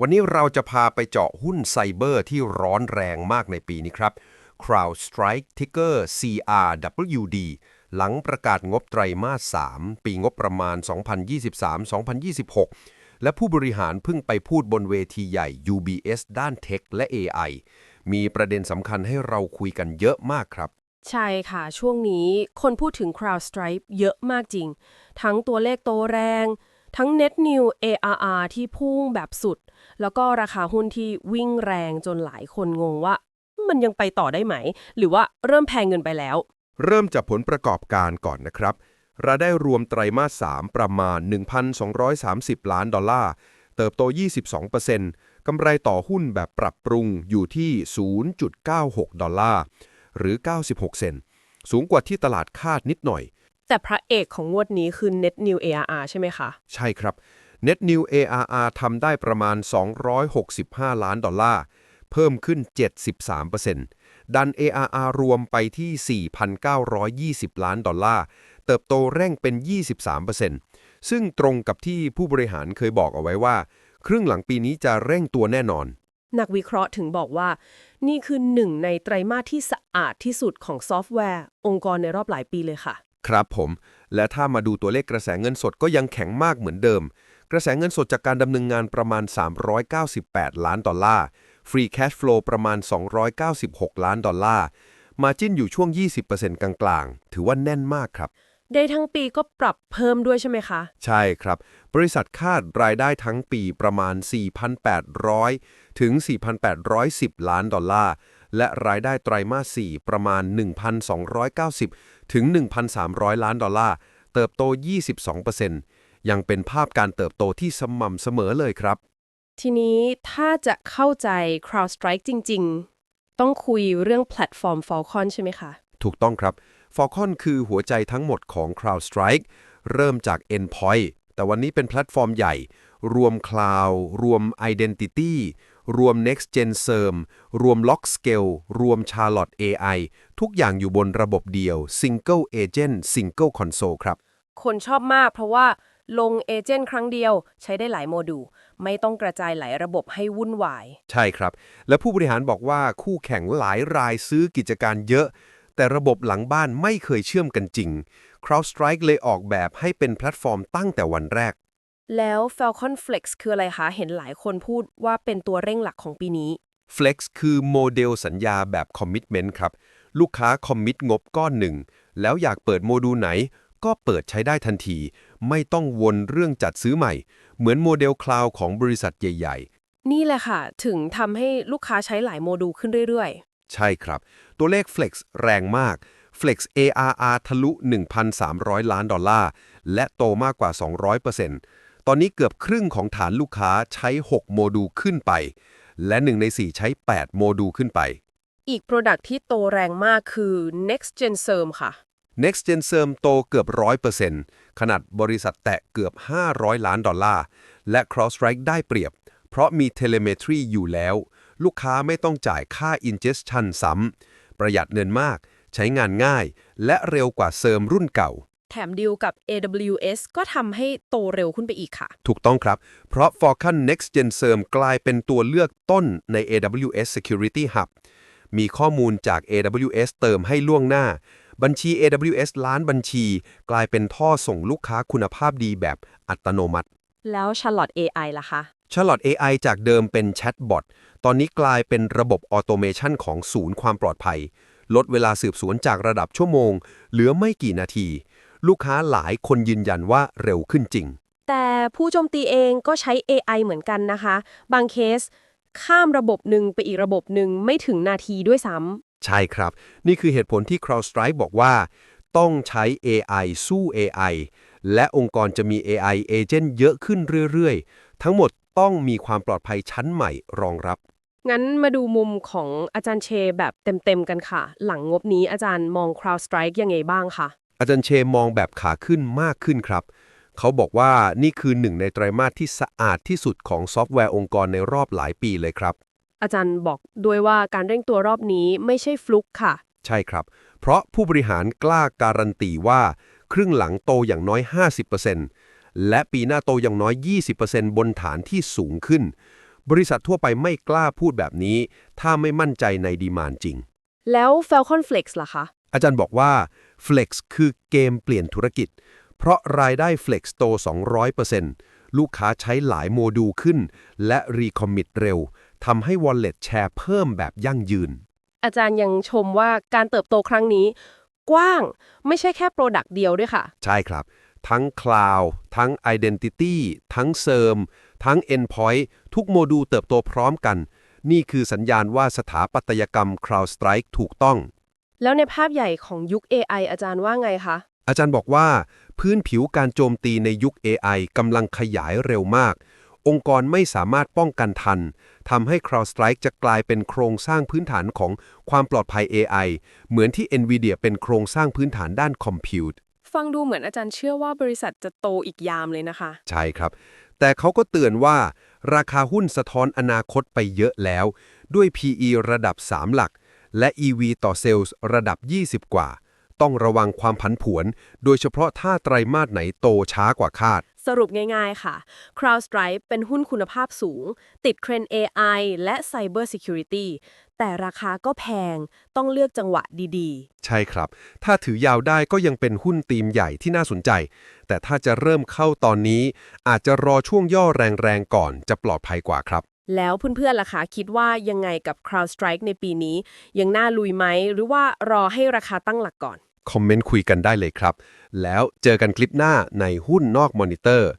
วันนี้เราจะพาไปเจาะหุ้นไซเบอร์ที่ร้อนแรงมากในปีนี้ครับ CrowdStrike Ticker CRWD หลังประกาศงบไตรมาส 3 ปีงบประมาณ 2023-2026 และผู้บริหารเพิ่งไปพูดบนเวทีใหญ่ UBS ด้านเทคและ AI มีประเด็นสำคัญให้เราคุยกันเยอะมากครับ ใช่ค่ะ ช่วงนี้คนพูดถึง CrowdStrike เยอะมากจริง ทั้งตัวเลขโตแรง ทั้ง Net New ARR ที่พุ่งแบบสุด แล้วก็ราคาหุ้นที่วิ่งแรงจนหลายคนงงว่า มันยังไปต่อได้ไหม หรือว่าเริ่มแพงเงินไปแล้ว เริ่มจากผลประกอบการก่อนนะครับ รายได้รวมไตรมาส 3 ประมาณ 1,230 ล้านดอลลาร์ เติบโต 22%กำไรต่อหุ้นแบบปรับปรุงอยู่ที่ 0.96 ดอลลาร์ หรือ 96 เซน สูงกว่าที่ตลาดคาดนิดหน่อย แต่พระเอกของงวดนี้คือ Net New ARR ใช่ไหมคะ ใช่ครับ Net New ARR ทำได้ประมาณ 265 ล้านดอลลาร์ เพิ่มขึ้น 73%ดัน ARR รวมไปที่ 4,920 ล้านดอลลาร์ เติบโตแร่งเป็น 23%ซึ่งตรงกับที่ผู้บริหารเคยบอกเอาไว้ว่า ครึ่งหลังปีนี้จะเร่งตัวแน่นอน นักวิเคราะห์ถึงบอกว่า นี่คือหนึ่งในไตรมาสที่สะอาดที่สุดของซอฟต์แวร์ องค์กรในรอบหลายปีเลยค่ะ ครับผม และถ้ามาดูตัวเลขกระแสเงินสดก็ยังแข็งมากเหมือนเดิม กระแสเงินสดจากการดำเนินงานประมาณ 398 ล้านดอลลาร์ Free Cash Flow ประมาณ 296 ล้านดอลลาร์มาจิ้นอยู่ช่วง 20%กลางๆ ถือว่าแน่นมากครับ ได้ทั้งปีก็ปรับเพิ่มด้วยใช่ไหมคะ ใช่ครับ บริษัทคาดรายได้ทั้งปีประมาณ 4,800 ถึง 4,810 ล้านดอลลาร์ และรายได้ไตรมาส 4 ประมาณ 1,290 ถึง 1,300 ล้านดอลลาร์ เติบโต 22%ยังเป็นภาพการเติบโตที่สม่ำเสมอเลยครับ ทีนี้ถ้าจะเข้าใจ CrowdStrike จริง ๆ ต้องคุยเรื่องแพลตฟอร์ม Falcon ใช่ไหมคะ ถูกต้องครับ Falcon คือหัวใจทั้งหมดของ CrowdStrike เริ่มจาก Endpoint แต่วันนี้เป็นแพลตฟอร์มใหญ่ รวม Cloud รวม Identity รวม Next Gen SERM รวม Log Scale รวม Charlotte AI ทุกอย่างอยู่บนระบบเดียว Single Agent Single Console ครับ คนชอบมากเพราะว่าลงเอเจนต์ครั้งเดียวใช้ได้หลายโมดูลไม่ต้องกระจายหลายระบบให้วุ่นวาย ใช่ครับ และผู้บริหารบอกว่าคู่แข่งหลายรายซื้อกิจการเยอะ แต่ระบบหลังบ้านไม่เคยเชื่อมกันจริง CrowdStrike เลยออกแบบให้เป็นแพลตฟอร์มตั้งแต่วันแรก แล้ว Falcon Flex คืออะไรคะ เห็นหลายคนพูดว่าเป็นตัวเร่งหลักของปีนี้ Flex คือโมเดลสัญญาแบบ Commitment ครับ ลูกค้าคอมมิตงบก้อนหนึ่ง แล้วอยากเปิดโมดูลไหน ก็เปิดใช้ได้ทันที ไม่ต้องวนเรื่องจัดซื้อใหม่ เหมือนโมเดลคลาวของบริษัทใหญ่นี่แหละค่ะ ถึงทำให้ลูกค้าใช้หลายโมดูลขึ้นเรื่อยๆ ใช่ครับ ตัวเลข Flex แรงมาก Flex ARR ทะลุ 1,300 ล้านดอลลาร์ และโตมากกว่า 200% ตอนนี้เกือบครึ่งของฐานลูกค้าใช้ 6 โมดูลขึ้นไป และ1ใน 4 ใช้ 8 โมดูลขึ้นไปๆอีก Product ที่โตแรงมากคือ Next Gen SERM ค่ะ Next Gen SERM โตเกือบ 100%ขนาดบริษัทแตะเกือบ 500 ล้านดอลลาร์ และ CrowdStrike ได้เปรียบ เพราะมี Telemetry อยู่แล้ว ลูกค้าไม่ต้องจ่ายค่า Ingestion ซ้ำประหยัดเงินมาก ใช้งานง่าย และเร็วกว่าเซิร์มรุ่นเก่า แถมดีลกับ AWS ก็ทำให้โตเร็วขึ้นไปอีกค่ะ ถูกต้องครับ เพราะ Falcon Next Gen SERM กลายเป็นตัวเลือกต้นใน AWS Security Hub มีข้อมูลจาก AWS เติมให้ล่วงหน้า บัญชี AWS ล้านบัญชี กลายเป็นท่อส่งลูกค้าคุณภาพดีแบบอัตโนมัติ แล้ว Charlotte AI ล่ะคะ Charlotte AI จากเดิมเป็นแชทบอท ตอนนี้กลายเป็นระบบออโตเมชันของศูนย์ความปลอดภัย ลดเวลาสืบสวนจากระดับชั่วโมง เหลือไม่กี่นาที ลูกค้าหลายคนยืนยันว่าเร็วขึ้นจริง แต่ผู้โจมตีเองก็ใช้ AI เหมือนกันนะคะ บางเคส ข้ามระบบหนึ่งไปอีกระบบหนึ่งไม่ถึงนาทีด้วยซ้ใช่ครับ นี่คือเหตุผลที่ CrowdStrike บอกว่า ต้องใช้ AI สู้ AI และองค์กรจะมี AI agent เยอะขึ้นเรื่อยๆ ทั้งหมดต้องมีความปลอดภัยชั้นใหม่รองรับำงั้นมาดูมุมของอาจารย์เชแบบเต็มๆกันค่ะ หลังงบนี้อาจารย์มอง CrowdStrike ยังไงบ้างคะ อาจารย์เชมองแบบขาขึ้นมากขึ้นครับ เขาบอกว่านี่คือหนึ่งในไตรมาสที่สะอาดที่สุดของซอฟต์แวร์องค์กรในรอบหลายปีเลยครับ อาจารย์บอกด้วยว่าการเร่งตัวรอบนี้ไม่ใช่ฟลุกค่ะ ใช่ครับ เพราะผู้บริหารกล้าการันตีว่า ครึ่งหลังโตอย่างน้อย 50%และปีหน้าโตอย่างน้อย 20%บนฐานที่สูงขึ้น บริษัททั่วไปไม่กล้าพูดแบบนี้ ถ้าไม่มั่นใจในดีมานจริง แล้ว Falcon Flex ล่ะคะ อาจารย์บอกว่า Flex คือเกมเปลี่ยนธุรกิจ เพราะรายได้ Flex โต 200%ลูกค้าใช้หลายโมดูลขึ้น และรีคอมมิตเร็วทำให้ Wallet แชร์เพิ่มแบบยั่งยืน อาจารย์ยังชมว่าการเติบโตครั้งนี้ กว้างไม่ใช่แค่โปรดักต์เดียวด้วยค่ะ ใช่ครับ ทั้ง Cloud ทั้ง Identity ทั้ง SERM ทั้ง Endpoint ทุกโมดูลเติบโตพร้อมกัน นี่คือสัญญาณว่าสถาปัตยกรรม CrowdStrike ถูกต้อง แล้วในภาพใหญ่ของยุค AI อาจารย์ว่าไงคะ อาจารย์บอกว่า พื้นผิวการโจมตีในยุค AI กำลังขยายเร็วมาก องค์กรไม่สามารถป้องกันทันทำให้ CrowdStrike จะกลายเป็นโครงสร้างพื้นฐานของความปลอดภัย AI เหมือนที่ NVIDIA เป็นโครงสร้างพื้นฐานด้านคอมพิวต์ฟังดูเหมือนอาจารย์เชื่อว่าบริษัทจะโตอีกยามเลยนะคะ ใช่ครับ แต่เขาก็เตือนว่าราคาหุ้นสะท้อนอนาคตไปเยอะแล้ว ด้วย PE ระดับ 3 หลัก และ EV ต่อเซลล์ระดับ 20 กว่า ต้องระวังความผันผวน โดยเฉพาะถ้าไตรมาสไหนโตช้ากว่าคาด สรุปง่ายๆค่ะ CrowdStrike เป็นหุ้นคุณภาพสูง ติดเทรนด์ AI และ Cyber Security แต่ราคาก็แพง ต้องเลือกจังหวะดีๆ ใช่ครับ ถ้าถือยาวได้ก็ยังเป็นหุ้นตีมใหญ่ที่น่าสนใจ แต่ถ้าจะเริ่มเข้าตอนนี้ อาจจะรอช่วงย่อแรงๆก่อนจะปลอดภัยกว่าครับ แล้วเพื่อนๆล่ะคะคิดว่ายังไงกับ CrowdStrike ในปีนี้ ยังน่าลุยไหม หรือว่ารอให้ราคาตั้งหลักก่อน คอมเมนต์คุยกันได้เลยครับ แล้วเจอกันคลิปหน้าในหุ้นนอกมอนิเตอร์